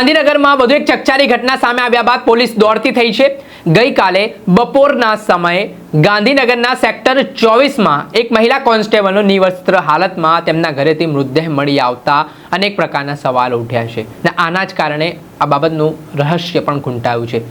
ગાંધીનગરમાં વધુ એક ચકચારી ઘટના સામે આવ્યા બાદ પોલીસ દોડતી થઈ છે. ગઈકાલે બપોરના સમયે ગાંધીનગરના સેક્ટર ચોવીસમાં એક મહિલા કોન્સ્ટેબલનો નિવસ્ત્ર હાલતમાં તેમના ઘરેથી મૃતદેહ મળી આવતા અનેક પ્રકારના સવાલો ઉઠ્યા છે અને આના જ કારણે આ બાબતનું રહસ્ય પણ ખૂંટાયું છે.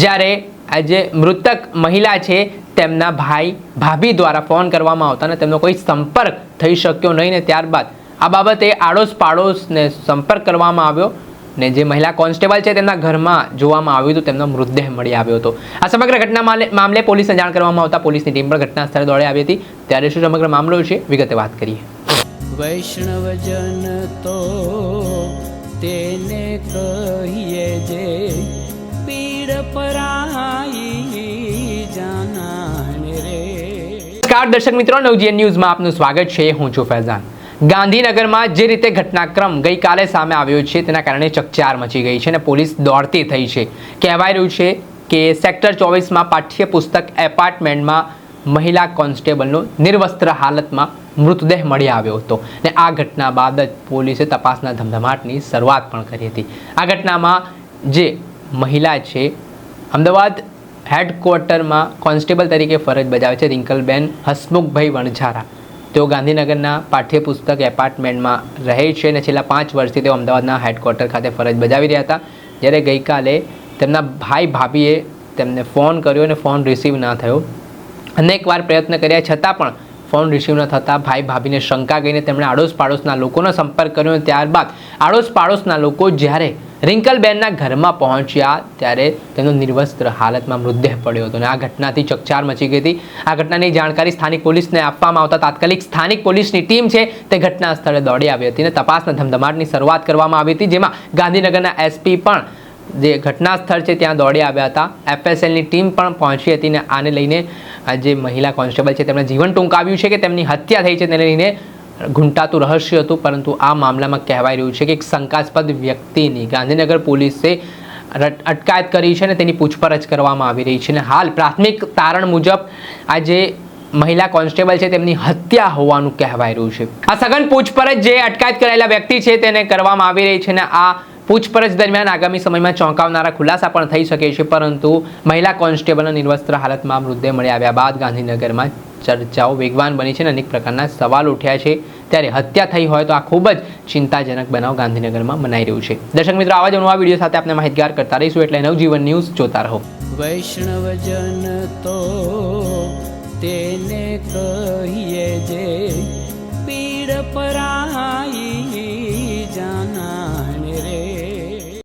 જ્યારે આજે મૃતક મહિલા છે તેમના ભાઈ ભાભી દ્વારા ફોન કરવામાં આવતા અને તેમનો કોઈ સંપર્ક થઈ શક્યો નહીં ને ત્યારબાદ આ બાબતે આડોશ પાડોશને સંપર્ક કરવામાં આવ્યો. ને જે મહિલા કોન્સ્ટેબલ છે તેમના ઘરમાં જોવામાં આવ્યું હતું તેમનો મૃતદેહ મળી આવ્યો હતો. આ સમગ્ર ઘટના માલે- મામલે પોલીસને જાણ કરવામાં આવતા પોલીસની ટીમ પણ ઘટના સ્થળે દોડી આવી હતી. ત્યારે શું સમગ્ર મામલો છે વિગતે વાત કરીએ. વૈષ્ણવજન તો તેને કહીએ જે પીડ પરાઈ જાનાને રે. નમસ્કાર દર્શક મિત્રો નવજીએન ન્યૂઝમાં આપનું સ્વાગત છે. હું છું ફૈઝાન. ગાંધીનગરમાં જે રીતે ઘટનાક્રમ ગઈકાલે સામે આવ્યો છે, તેના કારણે ચકચાર મચી ગઈ છે અને પોલીસ દોડતી થઈ છે. કહેવાય રહ્યું છે કે સેક્ટર ચોવીસમાં પાઠ્યપુસ્તક એપાર્ટમેન્ટમાં મહિલા કોન્સ્ટેબલનો નિર્વસ્ત્ર હાલતમાં મૃતદેહ મળી આવ્યો હતો ને આ ઘટના બાદ જ પોલીસે તપાસના ધમધમાટની શરૂઆત પણ કરી હતી. આ ઘટનામાં જે મહિલા છે, અમદાવાદ હેડક્વાર્ટરમાં કોન્સ્ટેબલ તરીકે ફરજ બજાવે છે રિંકલબેન હસમુખભાઈ વણઝારા. તેઓ ગાંધીનગરના પાઠ્યપુસ્તક એપાર્ટમેન્ટમાં રહે છે અને છેલ્લા પાંચ વર્ષથી તેઓ અમદાવાદના હેડક્વાર્ટર ખાતે ફરજ બજાવી રહ્યા હતા. જ્યારે ગઈકાલે તેમના ભાઈ ભાભીએ તેમને ફોન કર્યો અને ફોન રિસીવ ના થયો. અનેકવાર પ્રયત્ન કર્યા, છતાં પણ ફોન રિસીવ ન થતાં ભાઈ ભાભીને શંકા ગઈને તેમણે આડોશ પાડોશના લોકોનો સંપર્ક કર્યો ત્યારબાદ આડોશ પાડોશના લોકો જ્યારે રિંકલબેનના ઘરમાં પહોંચ્યા ત્યારે તેનો નિર્વસ્ત્ર હાલતમાં મૃતદેહ પડ્યો હતો અને આ ઘટનાથી ચકચાર મચી ગઈ હતી. આ ઘટનાની જાણકારી સ્થાનિક પોલીસને આપવામાં આવતા તાત્કાલિક સ્થાનિક પોલીસની ટીમ છે તે ઘટના સ્થળે દોડી આવી હતી અને તપાસના ધમધમાટની શરૂઆત કરવામાં આવી હતી, જેમાં ગાંધીનગરના એસપી પણ જે ઘટના સ્થળ છે ત્યાં દોડી આવ્યા હતા. એફએસએલની ટીમ પણ પહોંચી હતી ને આને લઈને જે મહિલા કોન્સ્ટેબલ છે તેમણે જીવન ટૂંકાવ્યું છે કે તેમની હત્યા થઈ છે તેને લઈને ઘૂંટાતું રહસ્ય હતું, પરંતુ આ મામલામાં કહેવાઈ રહ્યું છે કે એક શંકાસ્પદ વ્યક્તિની ગાંધીનગર પોલીસે અટકાયત કરી છે અને તેની પૂછપરછ કરવામાં આવી રહી છે. અને હાલ પ્રાથમિક તારણ મુજબ આ જે મહિલા કોન્સ્ટેબલ છે, તેમની હત્યા હોવાનું કહેવાય રહ્યું છે. આ સઘન પૂછપરછ જે અટકાયત કરાયેલા વ્યક્તિ છે, તેને કરવામાં આવી રહી છે અને આ પૂછપરછ દરમિયાન આગામી સમયમાં ચોંકાવનારા ખુલાસા પણ થઈ શકે છે, પરંતુ મહિલા કોન્સ્ટેબલના નિર્વસ્ત્ર હાલતમાં મૃતદેહ મળી આવ્યા બાદ ગાંધીનગરમાં ચર્ચાઓ વેગવાન બની છે અને અનેક પ્રકારના સવાલ ઉઠ્યા છે. ત્યારે હત્યા થઈ હોય તો આ ખૂબ જ ચિંતાજનક બનાવ ગાંધીનગરમાં મનાઈ રહ્યું છે. દર્શક મિત્રો, આવા જ નવા વીડિયો સાથે આપણે માહિતગાર કરતા રહીશું એટલે નવજીવન ન્યૂઝ જોતા રહો. વૈષ્ણવજન તો તેને કહીએ જે